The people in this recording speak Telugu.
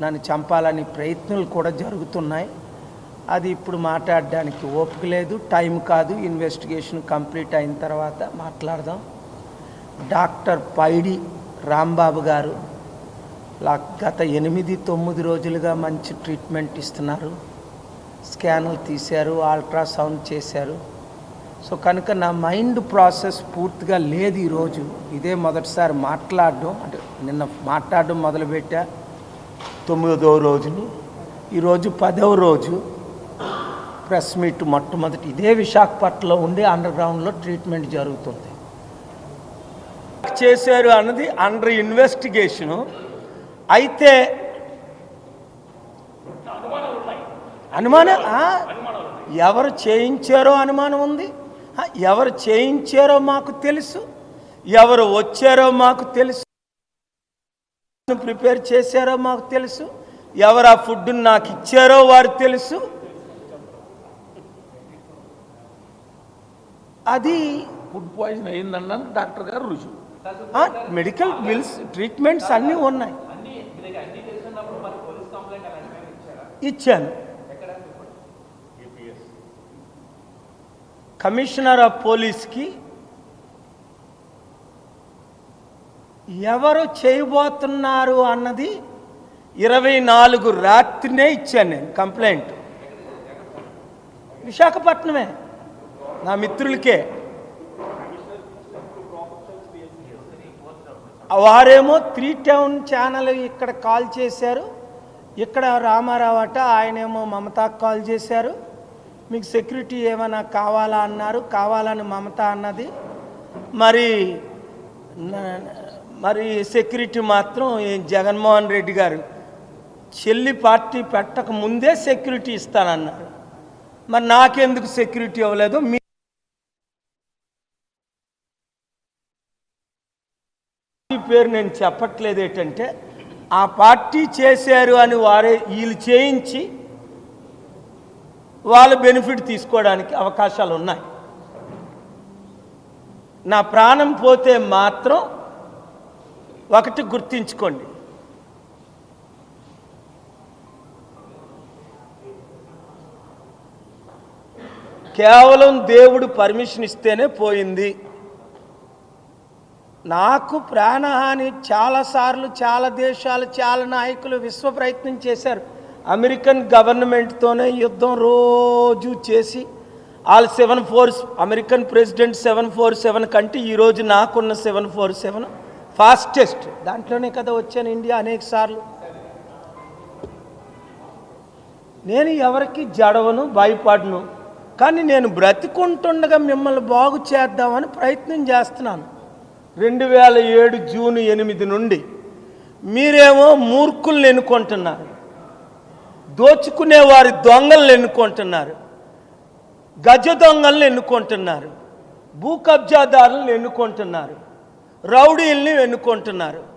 నన్ను చంపాలని ప్రయత్నాలు కూడా జరుగుతున్నాయి. అది ఇప్పుడు మాట్లాడడానికి ఓపిక లేదు టైం కాదు. ఇన్వెస్టిగేషన్ కంప్లీట్ అయిన తర్వాత మాట్లాడదాం. డాక్టర్ పైడి రాంబాబు గారు గత ఎనిమిది తొమ్మిది రోజులుగా మంచి ట్రీట్మెంట్ ఇస్తున్నారు. స్కాన్లు తీశారు అల్ట్రాసౌండ్ చేశారు. సో కనుక నా మైండ్ ప్రాసెస్ పూర్తిగా లేదు ఈరోజు. ఇదే మొదటిసారి మాట్లాడడం అంటే నిన్న మాట్లాడడం మొదలుపెట్టా. తొమ్మిదవ రోజుని ఈరోజు పదవ రోజు. ప్రెస్ మీట్ మొట్టమొదటి ఇదే విశాఖపట్నంలో ఉండి అండర్ గ్రౌండ్లో ట్రీట్మెంట్ జరుగుతుంది. చేశారు అన్నది అండర్ ఇన్వెస్టిగేషను అయితే అనుమానం? ఎవరు చేయించారో అనుమానం ఉంది? ఎవరు చేయించారో మాకు తెలుసు. ఎవరు వచ్చారో మాకు తెలుసు. ప్రిపేర్ చేశారో మాకు తెలుసు. ఎవరు ఆ ఫుడ్ నాకు ఇచ్చారో వారు తెలుసు. అది ఫుడ్ పాయిజన్ అయిందన్నాను డాక్టర్ గారు రుజువు. ఆ, మెడికల్ బిల్స్ ట్రీట్మెంట్స్ అన్నీ ఉన్నాయి. ఇచ్చాను. కమిషనర్ ఆఫ్ పోలీస్కి ఎవరు చేయబోతున్నారు అన్నది ఇరవై నాలుగు రాత్రినే ఇచ్చాను నేను కంప్లైంట్. విశాఖపట్నమే నా మిత్రులకే. వారేమో త్రీ టౌన్ ఛానల్ ఇక్కడ కాల్ చేశారు. ఇక్కడ రామారావు అట ఆయనేమో మమతాకు కాల్ చేశారు. మీకు సెక్యూరిటీ ఏమైనా కావాలా అన్నారు కావాలని మమత అన్నది. మరి మరి సెక్యూరిటీ మాత్రం జగన్మోహన్ రెడ్డి గారు చెల్లి పార్టీ పెట్టక ముందే సెక్యూరిటీ ఇస్తానన్నారు. మరి నాకెందుకు సెక్యూరిటీ ఇవ్వలేదు మీ పార్టీ పేరు నేను చెప్పట్లేదు ఏంటంటే ఆ పార్టీ చేశారు అని వారే వీళ్ళు చేయించి వాళ్ళ బెనిఫిట్ తీసుకోవడానికి అవకాశాలు ఉన్నాయి నా ప్రాణం పోతే మాత్రం ఒకటి గుర్తించుకోండి. కేవలం దేవుడు పర్మిషన్ ఇస్తేనే పోయింది. నాకు ప్రాణహాని చాలాసార్లు చాలా దేశాలు చాలా నాయకులు విశ్వ ప్రయత్నం చేశారు. అమెరికన్ గవర్నమెంట్తోనే యుద్ధం రోజు చేసి వాళ్ళు seven four American president seven four seven కంటే ఈరోజు నాకున్న సెవెన్ ఫోర్ సెవెన్ ఫాస్టెస్ట్. దాంట్లోనే కదా వచ్చాను ఇండియా అనేక సార్లు. నేను ఎవరికి జడవను భయపడను కానీ నేను బ్రతికుంటుండగా మిమ్మల్ని బాగు చేద్దామని ప్రయత్నం చేస్తున్నాను. రెండు వేల ఏడు జూన్ ఎనిమిది నుండి మీరేమో మూర్ఖుల్ని ఎన్నుకుంటున్నారు. దోచుకునే వారి దొంగలను ఎన్నుకుంటున్నారు. గజ దొంగలను ఎన్నుకుంటున్నారు. భూ కబ్జాదారులను ఎన్నుకుంటున్నారు. రౌడీల్ని ఎన్నుకుంటున్నారు.